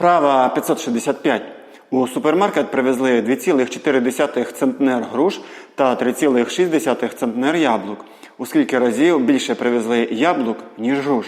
Вправа 565. У супермаркет привезли 2,4 центнер груш та 3,6 центнер яблук. У скільки разів більше привезли яблук, ніж груш?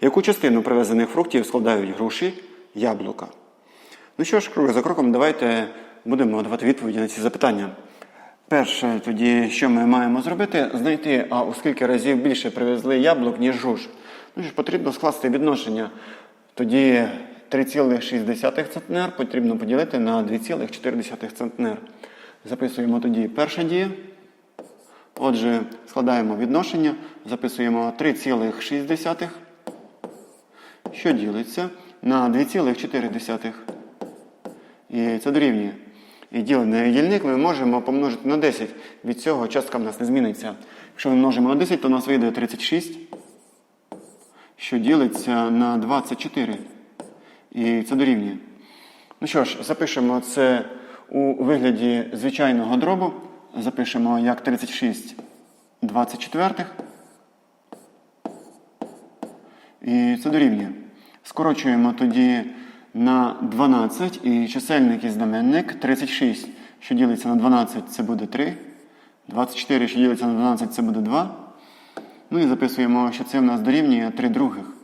Яку частину привезених фруктів складають груші, яблука? Ну що ж, крок за кроком, давайте будемо давати відповіді на ці запитання. Перше, тоді, що ми маємо зробити? Знайти, а у скільки разів більше привезли яблук, ніж груш. Ну що ж, потрібно скласти відношення. Тоді 3,6 центнер потрібно поділити на 2,4 центнер. Записуємо тоді перша дія. Отже, складаємо відношення, записуємо 3,6, що ділиться на 2,4. І це дорівнює. І ділений дільник ми можемо помножити на 10. Від цього частка в нас не зміниться. Якщо ми множимо на 10, то у нас вийде 36, що ділиться на 24. І це дорівнює. Ну що ж, запишемо це у вигляді звичайного дробу. Запишемо як 36 24. І це дорівнює. Скорочуємо тоді на 12 і чисельник і знаменник 36, що ділиться на 12, це буде 3. 24, що ділиться на 12, це буде 2. Ну і записуємо, що це в нас дорівнює 3 других.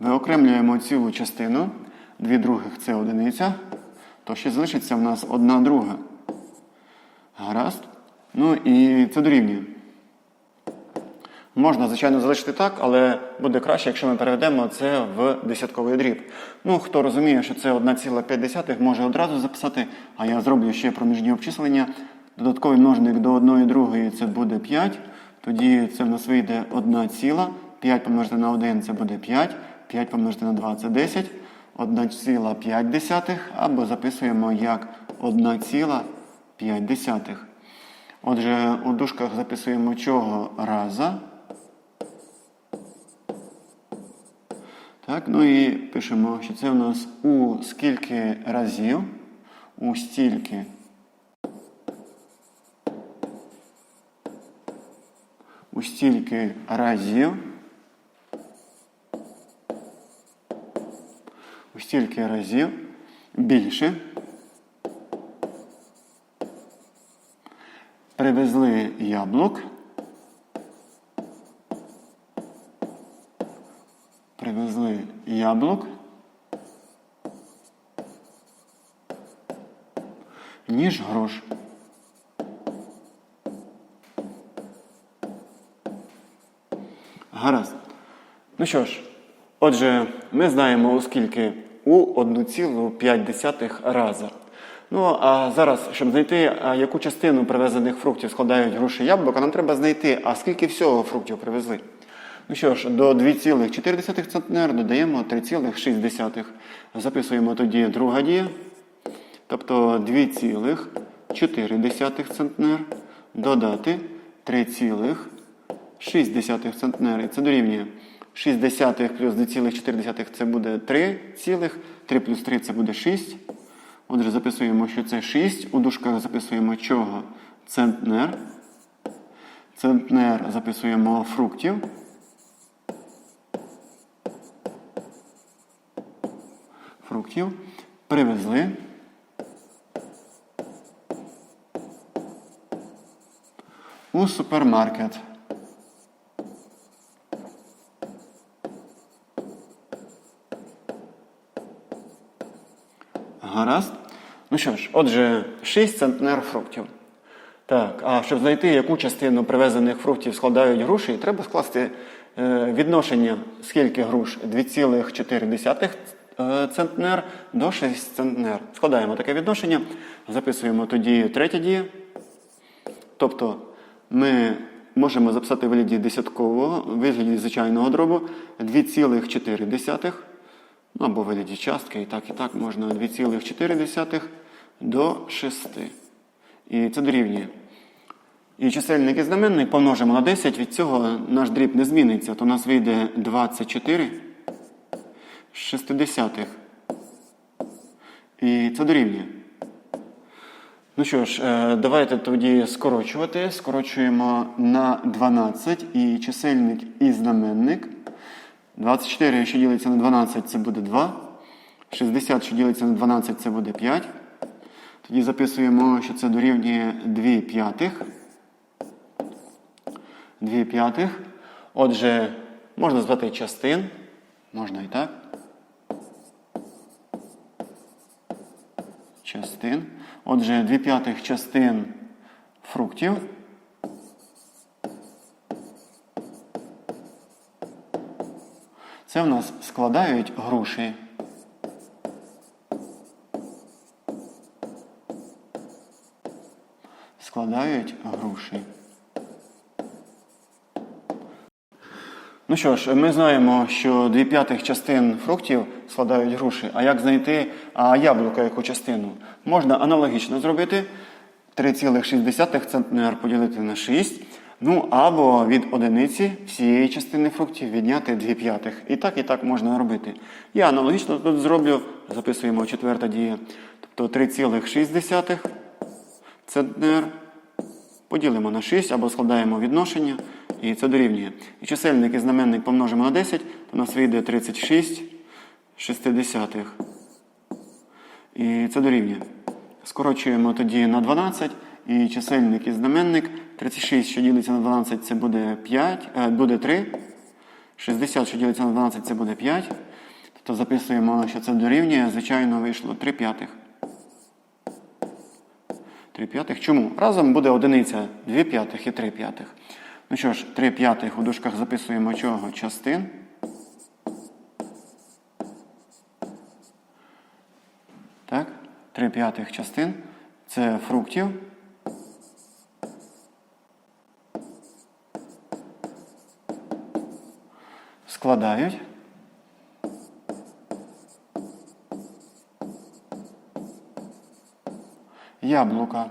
Виокремлюємо цілу частину. 2 других це одиниця. То ще залишиться в нас 1 друга. Гаразд. Ну і це дорівнює. Можна, звичайно, залишити так, але буде краще, якщо ми переведемо це в десятковий дріб. Ну, хто розуміє, що це 1,5, може одразу записати, а я зроблю ще проміжні обчислення. Додатковий множник до 1 другої це буде 5. Тоді це в нас вийде 1 ціла. 5 помножити на 1 це буде 5. 5 помножити на 2 це 10. 1,5 або записуємо як 1,5. Отже, у дужках записуємо чого раза. Так, ну і пишемо, що це у нас у скільки разів, у стільки. У стільки разів. У стільки разів більше. Привезли яблук. Привезли яблук. Ніж грош. Гаразд. Ну що ж, отже, ми знаємо, оскільки у 1,5 рази. Ну, а зараз, щоб знайти, яку частину привезених фруктів складають груші яблука, нам треба знайти, а скільки всього фруктів привезли. Ну що ж, до 2,4 центнер додаємо 3,6. Записуємо тоді друга дія. Тобто 2,4 центнер додати 3,6 центнер. І це дорівнює 6 десятих плюс 2,4 це буде 3 цілих, 3 плюс 3 це буде 6. Отже, записуємо, що це 6. У дужках записуємо чого? Центнер. Центнер записуємо фруктів. Фруктів. Привезли. У супермаркет. Гаразд. Ну що ж, отже, 6 центнер фруктів. Так, а щоб знайти, яку частину привезених фруктів складають груші, треба скласти е, відношення, скільки груш 2,4 е, центнер до 6 центнер. Складаємо таке відношення, записуємо тоді третя дія. Тобто ми можемо записати вигляді десяткового, вигляді звичайного дробу 2,4. Ну, або вигляді частки, і так, і так можна 2,4 до 6. І це дорівнює. І чисельник і знаменник помножимо на 10, від цього наш дріб не зміниться, то у нас вийде 24 шестидесятих. І це дорівнює. Ну що ж, е, давайте тоді скорочувати. Скорочуємо на 12 і чисельник і знаменник. 24, що ділиться на 12, це буде 2. 60, що ділиться на 12, це буде 5. Тоді записуємо, що це дорівнює 2 п'ятих. 2 п'ятих. Отже, можна звати частин. Можна і так. Частин. Отже, 2 п'ятих частин фруктів. Це в нас складають груші. Складають груші. Ну що ж, ми знаємо, що 2 п'ятих частин фруктів складають груші. А як знайти а, яблука яку частину? Можна аналогічно зробити 3,6 центнер поділити на 6. Ну або від одиниці всієї частини фруктів відняти 2 п'ятих. І так, і так можна робити. Я аналогічно тут зроблю, записуємо четверта дія. Тобто 3,6 центнер поділимо на 6 або складаємо відношення, і це дорівнює. І чисельник і знаменник помножимо на 10, то у нас вийде 36 шестидесятих. І це дорівнює. Скорочуємо тоді на 12, і чисельник і знаменник. 36, що ділиться на 12, це буде 5, е, буде 3. 60, що ділиться на 12, це буде 5. Тобто записуємо, що це дорівнює. Звичайно, вийшло 3 п'ятих. 3 п'ятих. Чому? Разом буде одиниця 2 п'ятих і 3 п'ятих. Ну що ж, 3 п'ятих у дужках записуємо чого? Частин. Так? 3 п'ятих частин. Це фруктів. Складають. Яблука.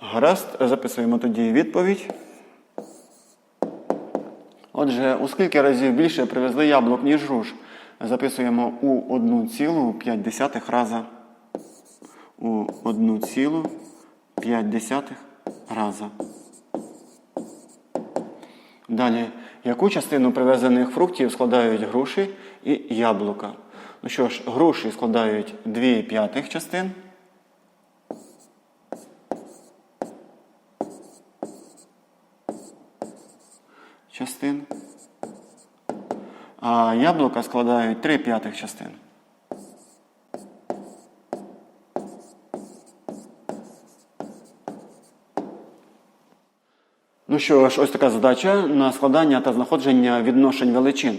Гаразд, записуємо тоді відповідь. Отже, у скільки разів більше привезли яблук, ніж груш? Записуємо у 1,5 раза. У 1,5 раза. Далі, яку частину привезених фруктів складають груші і яблука? Ну що ж, груші складають 2 п'ятих частин. Частин. А яблука складають 3 п'ятих частин. Ну що ж, ось така задача на складання та знаходження відношень величин.